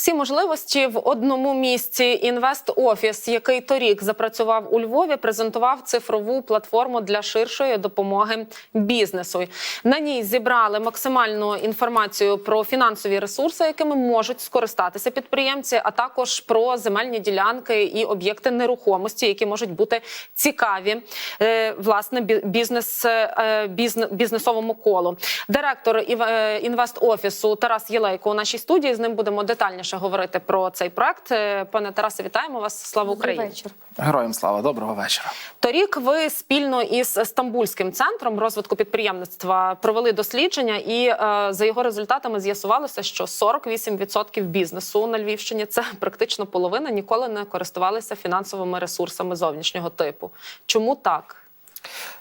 Всі можливості в одному місці. Інвест Офіс, який торік запрацював у Львові, презентував цифрову платформу для ширшої допомоги бізнесу. На ній зібрали максимальну інформацію про фінансові ресурси, якими можуть скористатися підприємці, а також про земельні ділянки і об'єкти нерухомості, які можуть бути цікаві е, власне бі- бізнес е, бізне- бізнесовому колу. Директор е, інвест офісу Тарас Єлейко у нашій студії. З ним будемо детальніше говорити про цей проект. Е, Пане Тарасе, вітаємо вас. Слава Україні! вечір. Героям слава, доброго вечора. Торік ви спільно із Стамбульським центром розвитку підприємництва провели дослідження, і е, за його результатами з'ясувалося, що 48% бізнесу на Львівщині це практично половина ніколи не користувалися фінансовими ресурсами зовнішнього типу. Чому так?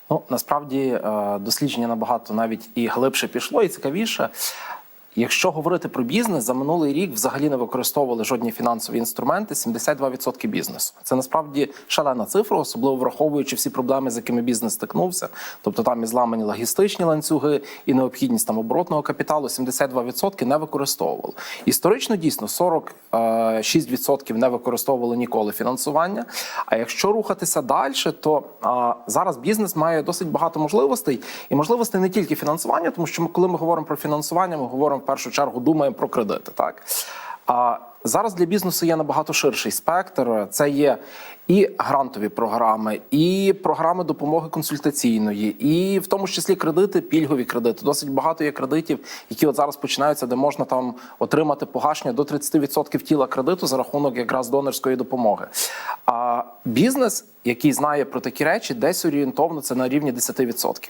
Ну насправді е, дослідження набагато навіть і глибше пішло, і цікавіше. Якщо говорити про бізнес, за минулий рік взагалі не використовували жодні фінансові інструменти 72% бізнесу. Це насправді шалена цифра, особливо враховуючи всі проблеми, з якими бізнес стикнувся. Тобто там і зламані логістичні ланцюги, і необхідність там оборотного капіталу 72% не використовували. Історично дійсно 46% не використовували ніколи фінансування. А якщо рухатися далі, то а, зараз бізнес має досить багато можливостей, і можливостей не тільки фінансування, тому що ми, коли ми говоримо про фінансування, ми говоримо в першу чергу, думаємо про кредити. Так а зараз для бізнесу є набагато ширший спектр. Це є і грантові програми, і програми допомоги консультаційної, і в тому числі кредити, пільгові кредити. Досить багато є кредитів, які от зараз починаються, де можна там отримати погашення до 30% тіла кредиту за рахунок якраз донорської допомоги. А бізнес, який знає про такі речі, десь орієнтовно це на рівні 10%.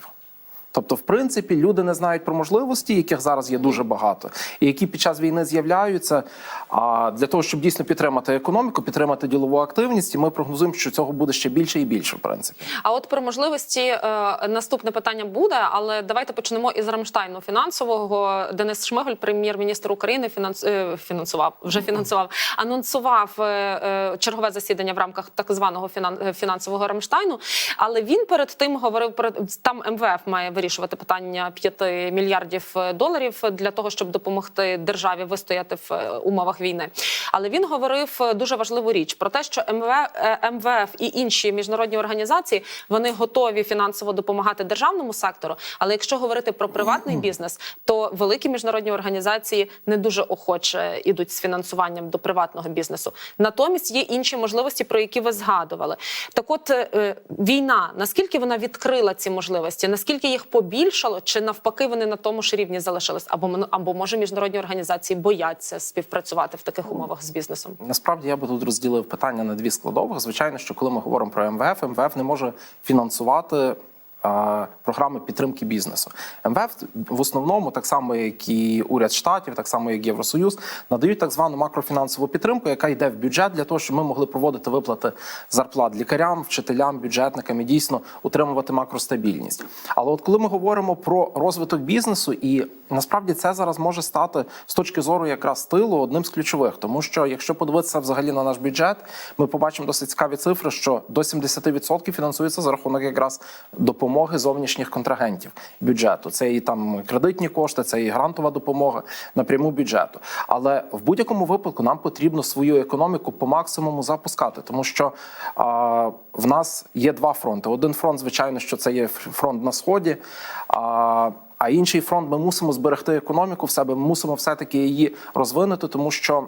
Тобто, в принципі, люди не знають про можливості, яких зараз є дуже багато, і які під час війни з'являються. А для того, щоб дійсно підтримати економіку, підтримати ділову активність, і ми прогнозуємо, що цього буде ще більше і більше, в принципі. А от про можливості е, наступне питання буде, але давайте почнемо із Рамштайну фінансового. Денис Шмиголь, прем'єр-міністр України, фінанс... е, фінансував вже фінансував, анонсував е, чергове засідання в рамках так званого фінансового Рамштайну. Але він перед тим говорив про там МВФ має вирішувати питання 5 мільярдів доларів для того, щоб допомогти державі вистояти в е, умовах війни. Але він говорив е, дуже важливу річ про те, що МВФ, е, і інші міжнародні організації вони готові фінансово допомагати державному сектору. Але якщо говорити про приватний бізнес, то великі міжнародні організації не дуже охоче ідуть з фінансуванням до приватного бізнесу. Натомість є інші можливості, про які ви згадували. Так, от е, війна наскільки вона відкрила ці можливості, наскільки їх побільшало, чи навпаки вони на тому ж рівні залишились, або або може міжнародні організації бояться співпрацювати в таких умовах з бізнесом? Насправді я би тут розділив питання на дві складових. Звичайно, що коли ми говоримо про МВФ, МВФ не може фінансувати. Програми підтримки бізнесу. МВФ в основному, так само як і уряд штатів, так само як Євросоюз, надають так звану макрофінансову підтримку, яка йде в бюджет для того, щоб ми могли проводити виплати зарплат лікарям, вчителям, бюджетникам і дійсно утримувати макростабільність. Але от коли ми говоримо про розвиток бізнесу, і насправді це зараз може стати з точки зору якраз тилу одним з ключових, тому що якщо подивитися взагалі на наш бюджет, ми побачимо досить цікаві цифри, що до 70% фінансується за рахунок якраз допомоги зовнішніх контрагентів бюджету. Це і там кредитні кошти, це і грантова допомога напряму бюджету. Але в будь-якому випадку нам потрібно свою економіку по максимуму запускати, тому що а, в нас є два фронти. Один фронт, звичайно, що це є фронт на сході. А, а інший фронт ми мусимо зберегти економіку в себе. Ми мусимо все-таки її розвинути, тому що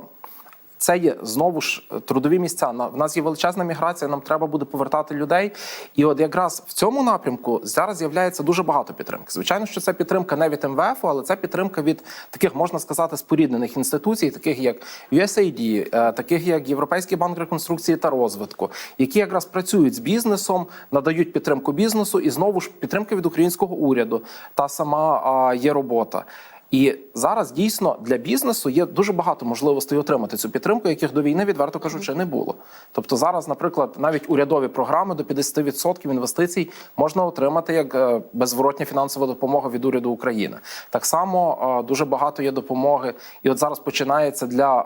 це є знову ж трудові місця. В нас є величезна міграція, нам треба буде повертати людей. І от якраз в цьому напрямку зараз з'являється дуже багато підтримки. Звичайно, що це підтримка не від МВФ, але це підтримка від таких, можна сказати, споріднених інституцій, таких як USAID, е, таких як Європейський банк реконструкції та розвитку, які якраз працюють з бізнесом, надають підтримку бізнесу, і знову ж підтримка від українського уряду. Та сама є робота. І зараз дійсно для бізнесу є дуже багато можливостей отримати цю підтримку, яких до війни, відверто кажучи, не було. Тобто зараз, наприклад, навіть урядові програми до 50% інвестицій можна отримати як е, беззворотня фінансова допомога від уряду України. Так само е, дуже багато є допомоги, і от зараз починається для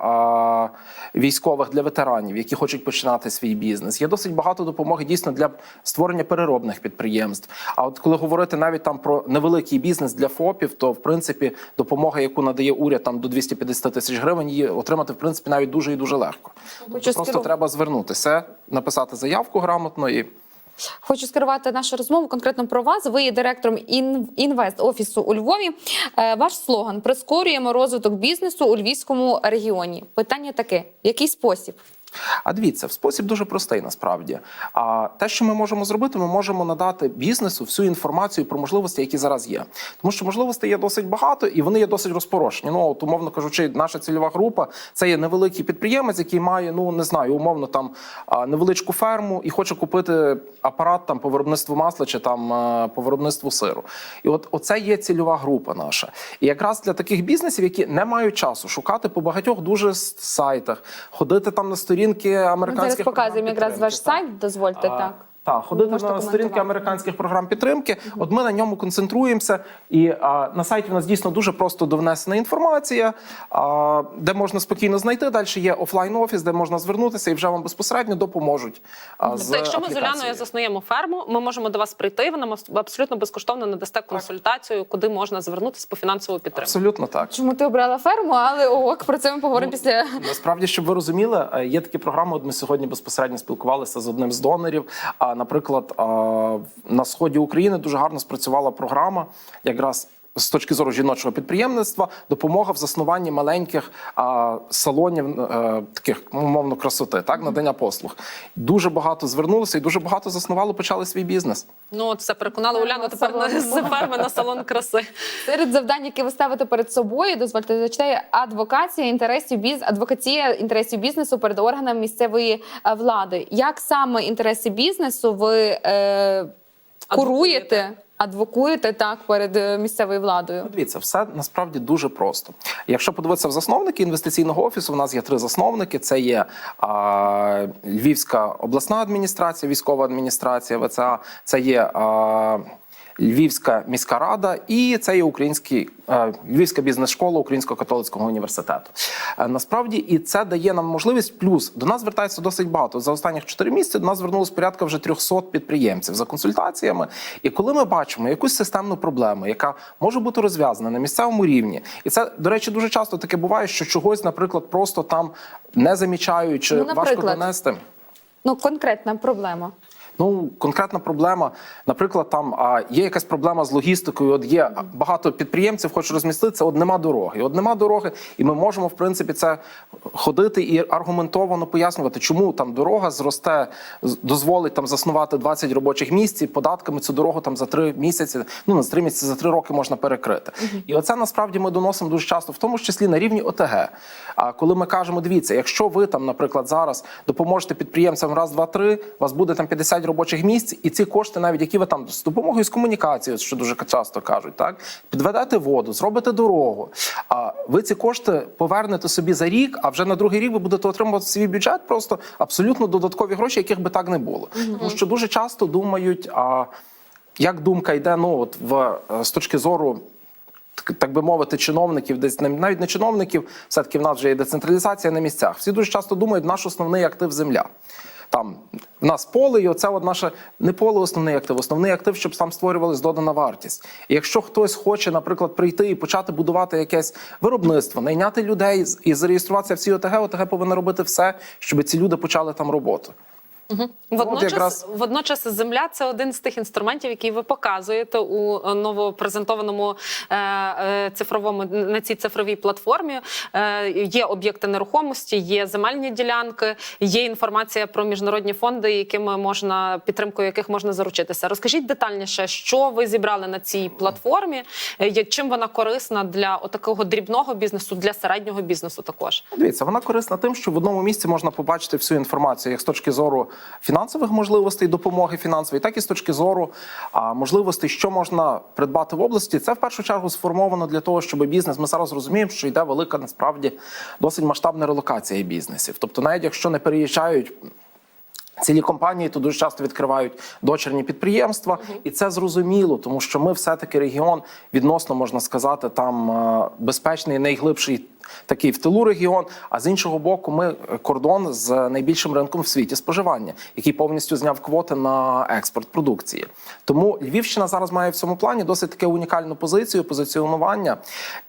е, військових, для ветеранів, які хочуть починати свій бізнес. Є досить багато допомоги дійсно для створення переробних підприємств. А от коли говорити навіть там про невеликий бізнес для ФОПів, то в принципі допомога, яку надає уряд там до 250 тисяч гривень, її отримати в принципі навіть дуже і дуже легко. Хочу Просто треба звернутися, написати заявку грамотно і. Хочу скерувати нашу розмову конкретно про вас. Ви є директором ін- інвест офісу у Львові. Е, Ваш слоган прискорюємо розвиток бізнесу у львівському регіоні. Питання таке: в який спосіб? А дивіться, спосіб дуже простий насправді. А те, що ми можемо зробити, ми можемо надати бізнесу всю інформацію про можливості, які зараз є. Тому що можливостей є досить багато і вони є досить розпорошені. Ну от, умовно кажучи, наша цільова група це є невеликий підприємець, який має, ну не знаю, умовно там невеличку ферму і хоче купити апарат там по виробництву масла чи там по виробництву сиру. І от оце є цільова група наша. І якраз для таких бізнесів, які не мають часу шукати по багатьох дуже сайтах, ходити там на сторінки Ми зараз показуємо якраз ваш сайт. Дозвольте А, так. Так, ходити на сторінки американських програм підтримки. От ми на ньому концентруємося. І а, на сайті в нас дійсно дуже просто довнесена інформація, а, де можна спокійно знайти. Далі є офлайн офіс, де можна звернутися і вже вам безпосередньо допоможуть. А, з Тобто, якщо ми з. Уляною заснуємо ферму, ми можемо до вас прийти. Ви нам абсолютно безкоштовно надасте консультацію, куди можна звернутися по фінансову підтримку. Абсолютно так. Чому ти обрала ферму? Але ок, про це ми поговоримо Ну, після Насправді, щоб ви розуміли, е, є такі програми. От ми сьогодні безпосередньо спілкувалися з одним з донорів. Наприклад, на сході України дуже гарно спрацювала програма, якраз. З точки зору жіночого підприємництва, допомога в заснуванні маленьких а, салонів е, таких умовно красоти, так надання послуг. Дуже багато звернулося і дуже багато заснували, почали свій бізнес. Ну це переконало Ферма Уляну тепер на з ферми на салон краси. серед завдань, які ви ставите перед собою. Дозвольте зачитаю адвокація інтересів біз адвокація інтересів бізнесу перед органами місцевої е, влади. Як саме інтереси бізнесу ви е, куруєте, адвокуєте так перед е, місцевою владою? Ну, Дивіться, все насправді дуже просто. Якщо подивитися в засновники інвестиційного офісу, у нас є три засновники: це є а, Львівська обласна адміністрація, військова адміністрація ВЦА, це є. А, Львівська міська рада і це є український е, Львівська бізнес-школа Українського католицького університету. Е, Насправді, і це дає нам можливість. Плюс до нас звертається досить багато. За останніх 4 місяці до нас звернулось порядка вже 300 підприємців за консультаціями. І коли ми бачимо якусь системну проблему, яка може бути розв'язана на місцевому рівні, і це до речі дуже часто таке буває, що чогось, наприклад, просто там не замічають чи Ну, важко донести. Ну конкретна проблема. Ну, конкретна проблема, наприклад, там а, є якась проблема з логістикою. От є багато підприємців, хочуть розміститися, от нема дороги. От нема дороги, і ми можемо в принципі це ходити і аргументовано пояснювати, чому там дорога зросте, дозволить там заснувати 20 робочих місць, і податками цю дорогу там за три місяці, ну не за три місяці, за три роки можна перекрити. І оце насправді ми доносимо дуже часто, в тому числі на рівні ОТГ. А коли ми кажемо, дивіться, якщо ви там, наприклад, зараз допоможете підприємцям раз, два, три, у вас буде там 50 робочих місць, і ці кошти, навіть які ви там з допомогою з комунікацією, що дуже часто кажуть, так підведете воду, зробите дорогу. А ви ці кошти повернете собі за рік, а вже на другий рік ви будете отримувати свій бюджет просто абсолютно додаткові гроші, яких би так не було. Тому що дуже часто думають, а як думка йде, ну от в е, з точки зору так- так би мовити, чиновників, десь навіть не чиновників, все-таки в нас вже є децентралізація на місцях. Всі дуже часто думають, наш основний актив земля. Там в нас поле, і оце от наше не поле основний актив, основний актив, щоб там створювалась додана вартість. І якщо хтось хоче, наприклад, прийти і почати будувати якесь виробництво, найняти людей і зареєструватися в цій ОТГ, ОТГ повинна робити все, щоб ці люди почали там роботу. Водночас, якраз- водночас земля це один з тих інструментів, який ви показуєте у новопрезентованому е, е, цифровому на цій цифровій платформі. Е, є об'єкти нерухомості, є земельні ділянки, є інформація про міжнародні фонди, якими можна підтримкою яких можна заручитися. Розкажіть детальніше, що ви зібрали на цій платформі, е, чим вона корисна для отакого дрібного бізнесу, для середнього бізнесу також. Дивіться, вона корисна тим, що в одному місці можна побачити всю інформацію, як з точки зору фінансових можливостей, допомоги фінансової, так і з точки зору можливостей, що можна придбати в області. Це в першу чергу сформовано для того, щоб бізнес. Ми зараз розуміємо, що йде велика насправді досить масштабна релокація бізнесів. Тобто, навіть якщо не переїжджають. Цілі компанії то дуже часто відкривають дочерні підприємства, і це зрозуміло, тому що ми все-таки регіон відносно можна сказати, там безпечний, найглибший такий в тилу регіон. А з іншого боку, ми е, кордон з найбільшим ринком в світі споживання, який повністю зняв квоти на експорт продукції. Тому Львівщина зараз має в цьому плані досить таке унікальну позицію, позиціонування.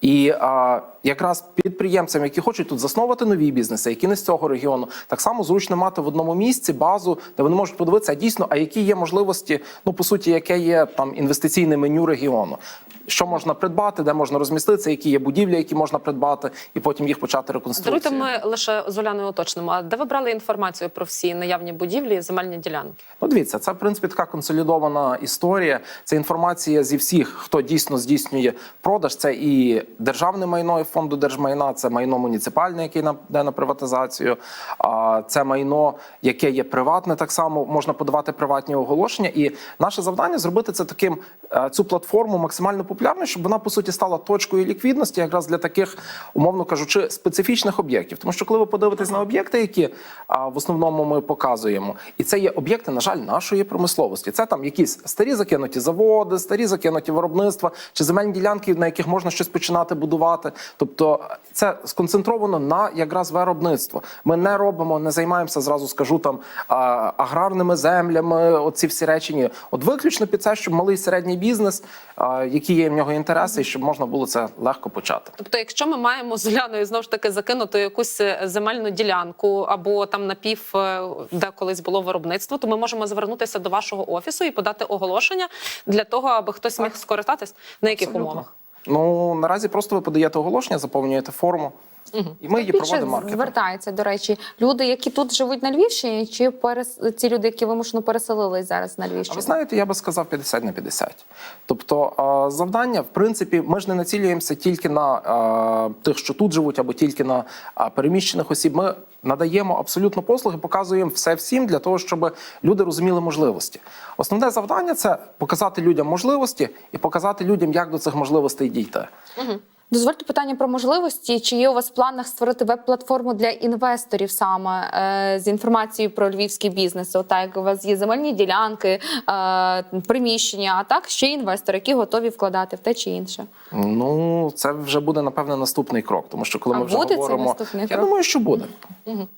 І а, якраз підприємцям, які хочуть тут засновувати нові бізнеси, які не з цього регіону, так само зручно мати в одному місці базу, де вони можуть подивитися а дійсно, а які є можливості, ну по суті, яке є там інвестиційне меню регіону. Що можна придбати, де можна розміститися, які є будівлі, які можна придбати, і потім їх почати реконструкцію. Даруйте, ми лише з Уляною уточнимо. А де ви брали інформацію про всі наявні будівлі і земельні ділянки? Ну, дивіться, це в принципі така консолідована історія. Це інформація зі всіх, хто дійсно здійснює продаж. Це і державне майно і фонду держмайна, це майно муніципальне, яке йде на приватизацію. А це майно, яке є приватне, так само можна подавати приватні оголошення. І наше завдання зробити це таким е, цю платформу максимально популярною, щоб вона по суті стала точкою ліквідності, якраз для таких, умовно кажучи, специфічних об'єктів. Тому що коли ви подивитесь на об'єкти, які а, в основному ми показуємо, і це є об'єкти, на жаль, нашої промисловості. Це там якісь старі закинуті заводи, старі закинуті виробництва чи земельні ділянки, на яких можна щось починати будувати. Тобто це сконцентровано на якраз виробництво. Ми не робимо, не займаємося зразу, скажу там а, аграрними землями. Оці всі речі ні. От виключно під це, щоб малий і середній бізнес, а, які є в нього інтереси, і щоб можна було це легко почати. Тобто, якщо ми маємо з Уляною знову ж таки закинути якусь е, земельну ділянку або там напів, е, де колись було виробництво, то ми можемо звернутися до вашого офісу і подати оголошення для того, аби хтось міг скористатись. На яких Абсолютно. умовах? Ну наразі просто ви подаєте оголошення, заповнюєте форму, і ми її Більше проводимо маркетинг. звертаються, до речі, люди, які тут живуть на Львівщині, чи перес... ці люди, які вимушено переселились зараз на А ви знаєте, я би сказав 50 на 50. Тобто завдання, в принципі, ми ж не націлюємося тільки на тих, що тут живуть, або тільки на переміщених осіб. Ми надаємо абсолютно послуги, показуємо все всім для того, щоб люди розуміли можливості. Основне завдання це показати людям можливості і показати людям, як до цих можливостей дійти. Дозвольте питання про можливості. Чи є у вас в планах створити веб-платформу для інвесторів саме е, з інформацією про львівський бізнес? Отак, як у вас є земельні ділянки, е, приміщення, а так ще й інвестори, які готові вкладати в те чи інше. Ну, це вже буде напевне наступний крок, тому що коли А ми вже буде говоримо, наступний я крок? думаю, що буде.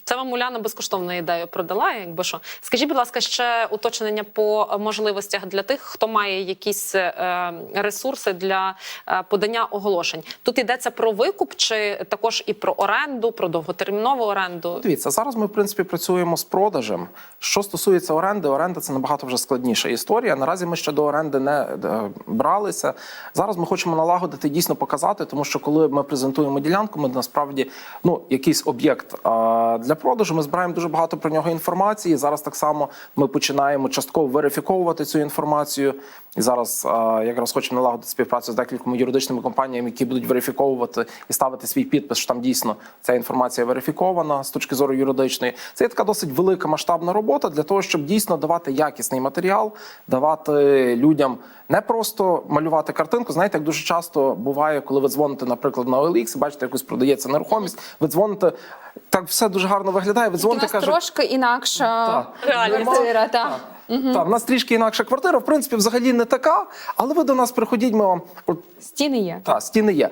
Це вам Уляна безкоштовну ідею продала, якби що. Скажіть, будь ласка, ще уточнення по можливостях для тих, хто має якісь е, ресурси для е, подання оголошень. Тут йдеться про викуп, чи також і про оренду, про довготермінову оренду. Дивіться, зараз ми в принципі працюємо з продажем. Що стосується оренди, оренда це набагато вже складніша історія. Наразі ми ще до оренди не е, бралися. Зараз ми хочемо налагодити дійсно показати, тому що коли ми презентуємо ділянку, ми насправді ну якийсь об'єкт для продажу. Ми збираємо дуже багато про нього інформації. Зараз так само ми починаємо частково верифіковувати цю інформацію. І зараз якраз хочемо налагодити співпрацю з декількома юридичними компаніями, які будуть верифіковувати і ставити свій підпис, що там дійсно ця інформація верифікована з точки зору юридичної. Це є така досить велика масштабна робота для того, щоб дійсно давати якісний матеріал, давати людям не просто малювати картинку. Знаєте, як дуже часто буває, коли ви дзвоните, наприклад, на OLX, бачите, якусь продається нерухомість. Ви дзвоните, так все дуже гарно виглядає. Ви дзвоните, кажете, трошки інакша Так. Реальність. Квартира. Та. так, нас трішки інакша квартира, в принципі, взагалі не така, але ви до нас приходіть, ми вам от Стіни є. та стіни є.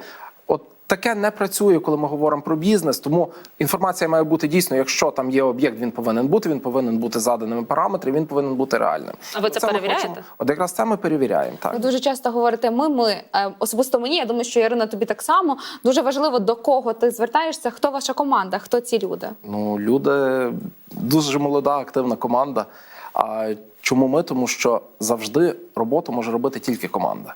От таке не працює, коли ми говоримо про бізнес. Тому інформація має бути дійсно, якщо там є об'єкт, він повинен бути. Він повинен бути заданими параметрами, він повинен бути реальним. А ви це ми перевіряєте? хочемо- От якраз це ми перевіряємо. Так Ви дуже часто говорите ми, ми Е, особисто мені. Я думаю, що Ірина тобі так само. Дуже важливо до кого ти звертаєшся, хто ваша команда, хто ці люди. ну люди дуже молода, активна команда. А чому ми? Тому що завжди роботу може робити тільки команда.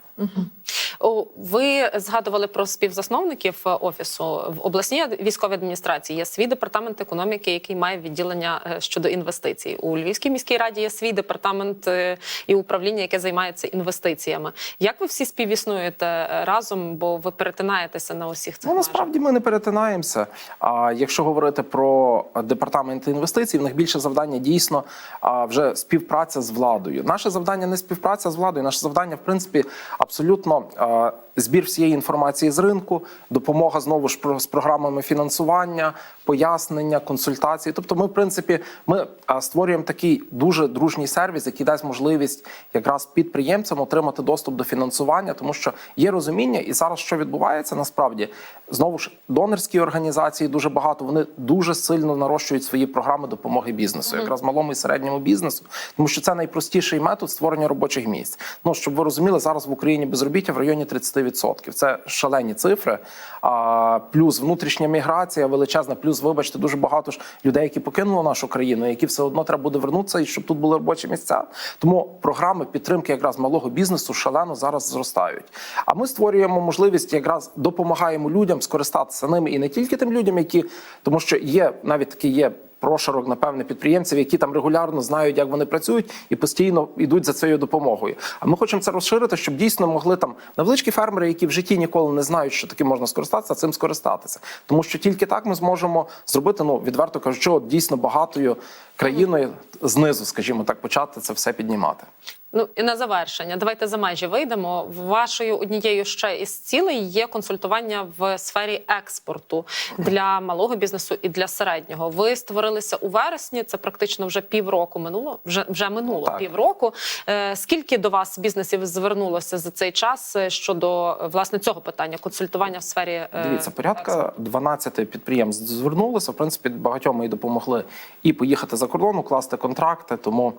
О, Ви згадували про співзасновників е, офісу в обласній військовій адміністрації. Є свій департамент економіки, який має відділення е, щодо інвестицій. У Львівській міській раді є свій департамент е, і управління, яке займається інвестиціями. Як ви всі співіснуєте разом? Бо ви перетинаєтеся на усіх цих Ну насправді ми не перетинаємося. А якщо говорити про департамент інвестицій, в них більше завдання дійсно вже співпраця з владою. Наше завдання не співпраця з владою. Наше завдання, в принципі, абсолютно е, збір всієї інформації з ринку, допомога знову ж з програмами фінансування, пояснення, консультації. Тобто, ми, в принципі, ми створюємо такий дуже дружній сервіс, який дасть можливість якраз підприємцям отримати доступ до фінансування, тому що є розуміння, і зараз що відбувається насправді знову ж донорські організації дуже багато. Вони дуже сильно нарощують свої програми допомоги бізнесу, якраз малому і середньому бізнесу, тому що це найпростіший метод створення робочих місць. Ну щоб ви розуміли, зараз в Україні безробіття в районі 30%. Це шалені цифри. А плюс внутрішня міграція величезна, плюс, вибачте, дуже багато ж людей, які покинули нашу країну, які все одно треба буде вернутися, і щоб тут були робочі місця. Тому програми підтримки якраз малого бізнесу шалено зараз зростають. А ми створюємо можливість, якраз допомагаємо людям скористатися ними і не тільки тим людям, які тому, що є навіть такий є. Прошарок, напевне, підприємців, які там регулярно знають, як вони працюють, і постійно йдуть за цією допомогою. А ми хочемо це розширити, щоб дійсно могли там невеличкі фермери, які в житті ніколи не знають, що таким можна скористатися, цим скористатися. Тому що тільки так ми зможемо зробити, ну відверто кажучи, дійсно багатою країною знизу, скажімо так, почати це все піднімати. Ну і на завершення, давайте за межі вийдемо. Вашою однією ще із цілей є консультування в сфері експорту для малого бізнесу і для середнього. Ви створилися у вересні. Це практично вже півроку минуло. Вже вже минуло Так. півроку. Е, скільки до вас бізнесів звернулося за цей час е, щодо е, власне цього питання консультування в сфері Дивіться, порядка експорту? 12 підприємств звернулися. В принципі, багатьом ми допомогли і поїхати за кордон, укласти контракти. Тому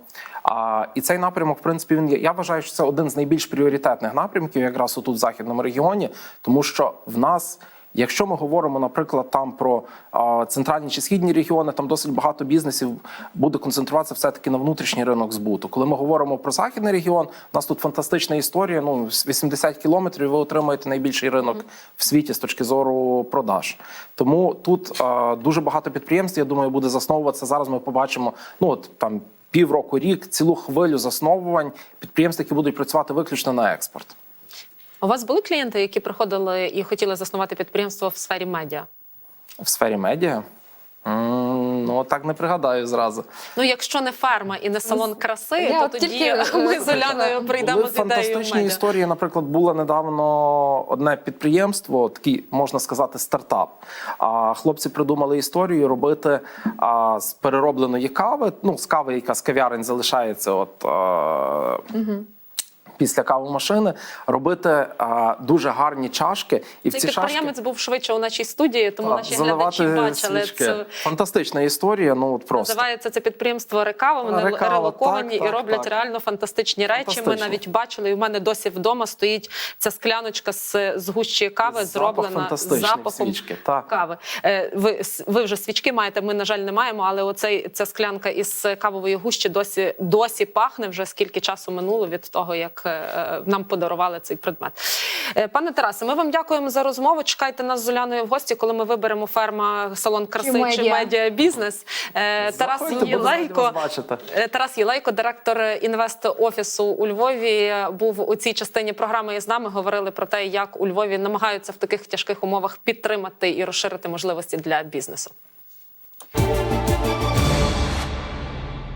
а, і цей напрямок, в принципі, він є. Я вважаю, що це один з найбільш пріоритетних напрямків, якраз отут в західному регіоні, тому що в нас. Якщо ми говоримо, наприклад, там про а, центральні чи східні регіони, там досить багато бізнесів буде концентруватися все таки на внутрішній ринок збуту. Коли ми говоримо про західний регіон, у нас тут фантастична історія. Ну, 80 кілометрів ви отримаєте найбільший ринок в світі з точки зору продаж. Тому тут а, дуже багато підприємств, я думаю, буде засновуватися. Зараз ми побачимо. Ну от там півроку, рік, цілу хвилю засновувань підприємств, які будуть працювати виключно на експорт. У вас були клієнти, які приходили і хотіли заснувати підприємство в сфері медіа? В сфері медіа? М, Ну, так не пригадаю зразу. Ну, якщо не ферма і не салон краси, Я то тоді ми з Оляною прийдемо з ідеєю фантастичні історії. Наприклад, було недавно одне підприємство, такий можна сказати, стартап. А хлопці придумали історію робити а, з переробленої кави. Ну, з кави, яка з кав'ярень залишається. От а, після кавомашини, робити а, дуже гарні чашки. І в Цей ці чашки підприємець був швидше у нашій студії, тому та, наші глядачі бачили це. Фантастична історія. Ну от просто. Називається це підприємство Рекава. Вони Рекава, релоковані так, і так, роблять так. реально фантастичні речі. Ми навіть бачили, і в мене досі вдома стоїть ця скляночка з згущої кави, Запах зроблена запахом свічки, так. кави. Е, Ви, ви вже свічки маєте. Ми на жаль не маємо, але оцей ця склянка із кавової гущі досі досі пахне. Вже скільки часу минуло від того, як е, нам подарували цей предмет. Е, Пане Тарасе, ми вам дякуємо за розмову. Чекайте нас з Уляною в гості, коли ми виберемо ферма салон краси чи медіа. медіа бізнес. Е, Тарас Єлейко. Е, Тарас Єлейко, директор інвест офісу у Львові, був у цій частині програми і з нами. Говорили про те, як у Львові намагаються в таких тяжких умовах підтримати і розширити можливості для бізнесу.